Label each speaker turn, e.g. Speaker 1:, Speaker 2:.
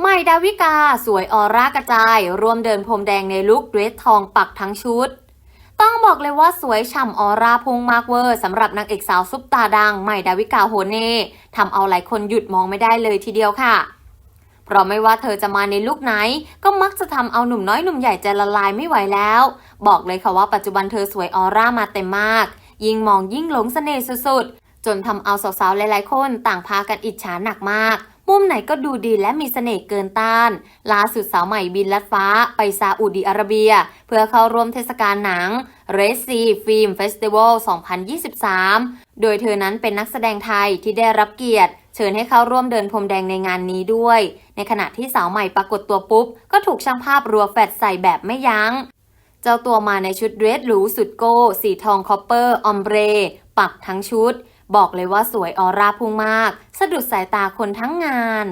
Speaker 1: ใหม่ดาวิกาสวยออร่ากระจาย รวมเดินพรมแดงในลุคเดรสทองปักทั้งชุด ต้องบอกเลยว่าสวยฉ่ำออร่าพุ่งมากเวอร์สำหรับนางเอกสาวซุปตาดังใหม่ดาวิกาโฮเน่ทำเอาหลายคนหยุดมองไม่ได้เลยทีเดียวค่ะ เพราะไม่ว่าเธอจะมาในลุคไหน ก็มักจะทำเอาหนุ่มน้อยหนุ่มใหญ่ใจละลายไม่ไหวแล้ว บอกเลยค่ะว่าปัจจุบันเธอสวยออร่ามาเต็มมาก ยิ่งมองยิ่งหลงเสน่ห์สุดๆจนทำเอาสาวๆหลายๆคนต่างพากันอิจฉาหนักมาก มุมไหนก็ดูดีและมีเสน่ห์เกินต้าน ล่าสุดสาวใหม่บินลัดฟ้าไปซาอุดิอาระเบีย เพื่อเข้าร่วมเทศกาลหนัง r e s ีฟิล์มเฟสติวัล2023 โดยเธอนั้นเป็นนักแสดงไทยที่ได้รับเกียรติ เชิญให้เข้าร่วมเดินพรมแดงในงานนี้ด้วย ในขณะที่สาวใหม่ปรากฏตัวปุ๊บ ก็ถูกช่างภาพรัวแฟดใส่แบบไม่ยัง้ง เจ้าตัวมาในชุดเดรสหรูสุดโก้ สีทองคอปเปอร์ออมเบรปักทั้งชุด บอกเลยว่าสวยออร่าพุ่งมาก สะดุดสายตาคนทั้งงาน